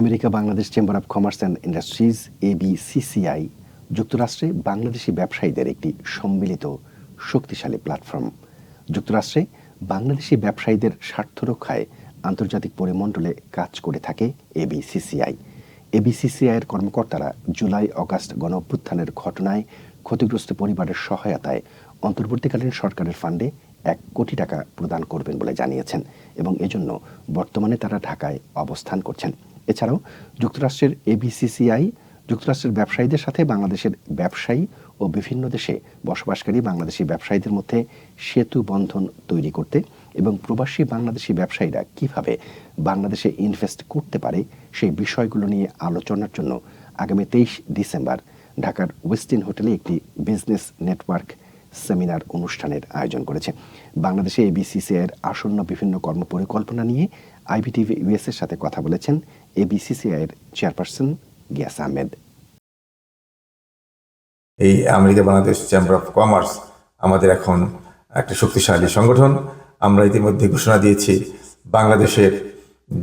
America, Bangladesh chamber of commerce and industries ABCCI যুক্তরাষ্ট্রে বাংলাদেশি ব্যবসায়ীদের একটি সম্মিলিত শক্তিশালী প্ল্যাটফর্ম যুক্তরাষ্ট্রে বাংলাদেশি ব্যবসায়ীদের স্বার্থ রক্ষায় আন্তর্জাতিক পরিমণ্ডলে কাজ করে থাকে এবিসিসিআই এবিসিসিআইয়ের কর্মকর্তারা জুলাই, অগাস্ট গণ অভ্যুত্থানের ঘটনায় ক্ষতিগ্রস্ত পরিবারের সহায়তায় অন্তর্বর্তীকালীন সরকারের ফান্ডে এক কোটি টাকা প্রদান করবেন বলে জানিয়েছেন এবং এজন্য বর্তমানে তারা ঢাকায় অবস্থান করছেন। এছাড়াও যুক্তরাষ্ট্রের এবিসিসিআই যুক্তরাষ্ট্রের ব্যবসায়ীদের সাথে বাংলাদেশের ব্যবসায়ী ও বিভিন্ন দেশে বসবাসকারী বাংলাদেশি ব্যবসায়ীদের মধ্যে সেতু বন্ধন তৈরি করতে এবং প্রবাসী বাংলাদেশি ব্যবসায়ীরা কীভাবে বাংলাদেশে ইনভেস্ট করতে পারে সেই বিষয়গুলো নিয়ে আলোচনার জন্য আগামী তেইশ ডিসেম্বর ঢাকার ওয়েস্টিন হোটেলে একটি বিজনেস নেটওয়ার্ক সেমিনার অনুষ্ঠানের আয়োজন করেছে। বাংলাদেশে এবিসিসিআইয়ের আসন্ন বিভিন্ন কর্মপরিকল্পনা নিয়ে আইবিটিভি ইউএস এর সাথে কথা বলেছেন এবিসিসিআইয়ের চেয়ারপারসন গিয়াস আহমেদ। এই America Bangladesh chamber of commerce আমাদের এখন একটা শক্তিশালী সংগঠন। আমরা ইতিমধ্যে ঘোষণা দিয়েছি বাংলাদেশের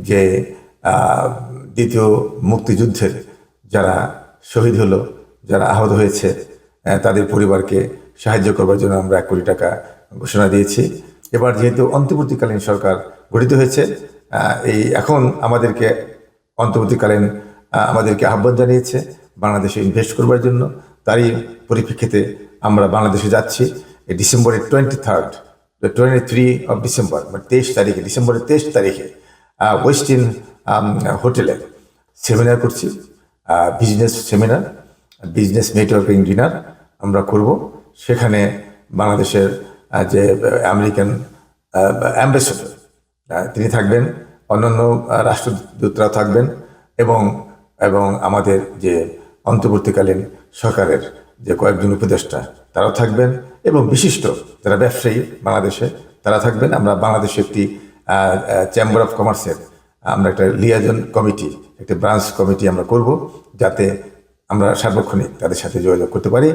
যে দ্বিতীয় মুক্তিযুদ্ধের যারা শহীদ হলো, যারা আহত হয়েছে তাদের পরিবারকে সাহায্য করবার জন্য আমরা এক কোটি টাকা ঘোষণা দিয়েছি। এবার যেহেতু অন্তর্বর্তীকালীন সরকার গঠিত হয়েছে এই এখন আমাদেরকে অন্তর্বর্তীকালীন আমাদেরকে আহ্বান জানিয়েছে বাংলাদেশে ইনভেস্ট করবার জন্য। তারই পরিপ্রেক্ষিতে আমরা বাংলাদেশে যাচ্ছি। এই ডিসেম্বরের twenty third twenty three of December মানে তেইশ তারিখে, ডিসেম্বরের তেইশ তারিখে ওয়েস্ট ওয়েস্টিন হোটেলে সেমিনার করছি। Business seminar business networking dinner আমরা করব। সেখানে বাংলাদেশের যে আমেরিকান অ্যাম্বাসেডর তিনি থাকবেন, অন্যান্য রাষ্ট্রদূতরা থাকবেন এবং এবং আমাদের যে অন্তর্বর্তীকালীন সরকারের যে কয়েকজন উপদেষ্টা, তারাও থাকবেন এবং বিশিষ্ট যারা ব্যবসায়ী বাংলাদেশে, তারা থাকবেন। আমরা বাংলাদেশে একটি চেম্বার অফ কমার্সের আমরা একটা লিয়াজন কমিটি একটি ব্রাঞ্চ কমিটি আমরা করব যাতে আমরা সার্বক্ষণিক তাদের সাথে যোগাযোগ করতে পারি।